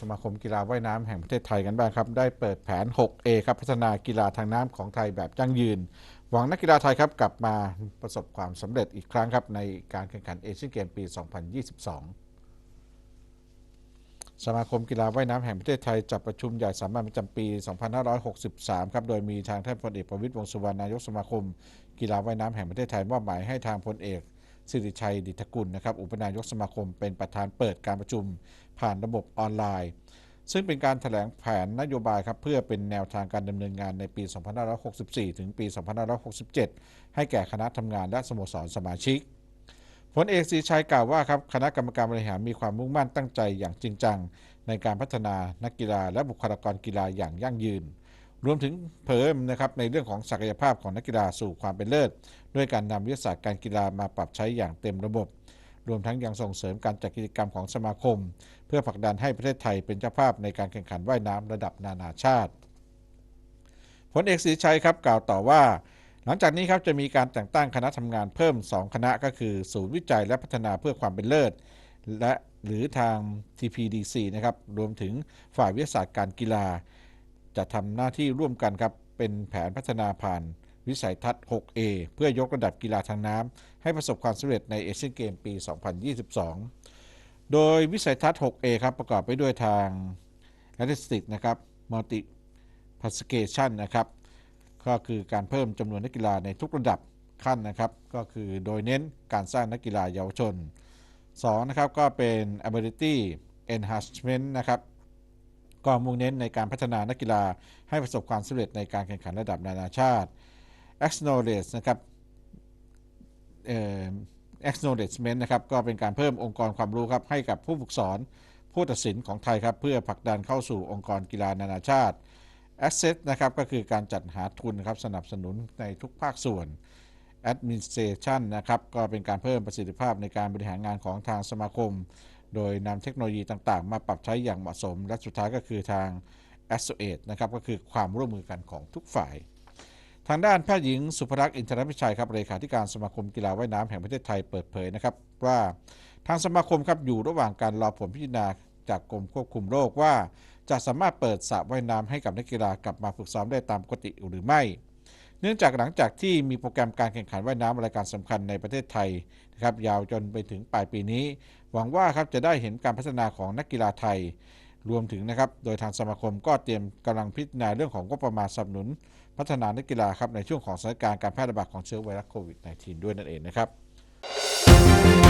สมาคมกีฬาว่ายน้ำแห่งประเทศไทยกันบ้างครับ ได้เปิดแผน 6A ครับพัฒนากีฬาทางน้ำของไทยแบบยั่งยืน หวังนักกีฬาไทยครับกลับมาประสบความสำเร็จอีกครั้งครับในการแข่งขันเอเชียนเกมปี 2022สมาคมกีฬาว่ายน้ำแห่งประเทศไทยจัดประชุมใหญ่สามัญประจำปี 2563 ครับ โดยมีทางท่านพลเอกประวิตรวงสุวรรณนายกสมาคม กีฬาว่ายน้ำแห่งประเทศไทยมอบหมายให้ทางพลเอกสิริชัยดิษกุลนะครับ อุปนายกสมาคมเป็นประธานเปิดการประชุม ผ่านระบบออนไลน์ ซึ่งเป็นการถแถลงแผนนโยบายครับเพื่อเป็นแนวทางการดำเนินงานในปี 2564 ถึงปี 2567 ให้แก่คณะทำงานและสโมสรสมาชิกพลเอกศรีชัยกล่าวว่าครับคณะกรรมการบริหารมีความมุ่งมั่นตั้งใจอย่างจริงจัง ในการพัฒนานักกีฬาและบุคลากรกีฬาอย่างยั่งยืน รวมถึงเพิ่มนะครับในเรื่องของศักยภาพของนักกีฬาสู่ความเป็นเลิศ ด้วยการนำวิทยาศาสตร์การกีฬามาปรับใช้อย่างเต็มระบบ รวมทั้งยังส่งเสริมการจัดกิจกรรมของสมาคม เพื่อผลักดันให้ประเทศไทยเป็นเจ้าภาพในการแข่งขันว่ายน้ำระดับนานาชาติพลเอกศรีชัยครับกล่าวต่อว่า หลังจากนี้ครับจะมีการแต่งตั้งคณะทำงานเพิ่ม 2 คณะก็คือ ศูนย์วิจัยและพัฒนาเพื่อความเป็นเลิศ และหรือทาง TPDC นะครับรวมถึงฝ่ายวิทยาศาสตร์การกีฬา จะทำหน้าที่ร่วมกันครับเป็นแผนพัฒนาผ่าน วิสัยทัศน์ 6A เพื่อยกระดับกีฬาทางน้ำให้ประสบความสำเร็จในเอเชียนเกมปี 2022 โดยวิสัยทัศน์ 6A ครับประกอบไปด้วยทาง a t h l e t i c นะครับ Multi Participation นะครับ ก็คือการเพิ่มจำนวนนักกีฬาในทุกระดับขั้นนะครับ ก็คือโดยเน้นการสร้างนักกีฬาเยาวชน 2 นะครับก็เป็น ability enhancement นะครับก็มุ่งเน้นในการพัฒนานักกีฬาให้ประสบความสำเร็จในการแข่งขันระดับนานาชาติ acknowledge นะครับเอ่อ acknowledgement นะครับก็เป็นการเพิ่มองค์กรความรู้ครับให้กับผู้ฝึกสอนผู้ตัดสินของไทยครับ เพื่อผลักดันเข้าสู่องค์กรกีฬานานาชาติ Asset นะครับก็คือการจัดหาทุนนะครับสนับสนุนในทุกภาคส่วน Administration นะครับก็เป็นการเพิ่มประสิทธิภาพในการบริหารงานของทางสมาคม โดยนำเทคโนโลยีต่างๆ มาปรับใช้อย่างเหมาะสม และสุดท้ายก็คือทาง Associate นะครับก็คือความร่วมมือกันของทุกฝ่าย ทางด้านแพทย์หญิงสุภรักษ์อินทรพิชัยครับเลขาธิการสมาคมกีฬาว่ายน้ำแห่งประเทศไทยเปิดเผยนะครับว่าทางสมาคมครับอยู่ระหว่างการรอผลพิจารณาจากกรมควบคุมโรคว่า จะสามารถเปิดสระว่ายน้ำให้กับนักกีฬากลับมาฝึกซ้อมได้ตามปกติหรือไม่ เนื่องจากหลังจากที่มีโปรแกรมการแข่งขันว่ายน้ำรายการสำคัญในประเทศไทยนะครับยาวจนไปถึงปลายปีนี้ หวังว่าครับจะได้เห็นการพัฒนาของนักกีฬาไทย รวมถึงนะครับ โดยทางสมาคมก็เตรียมกำลังพิจารณาเรื่องของงบประมาณสนับสนุน พัฒนานักกีฬาครับในช่วงของสถานการณ์การแพร่ระบาดของเชื้อไวรัสโควิด -19 ด้วยนั่นเองนะครับ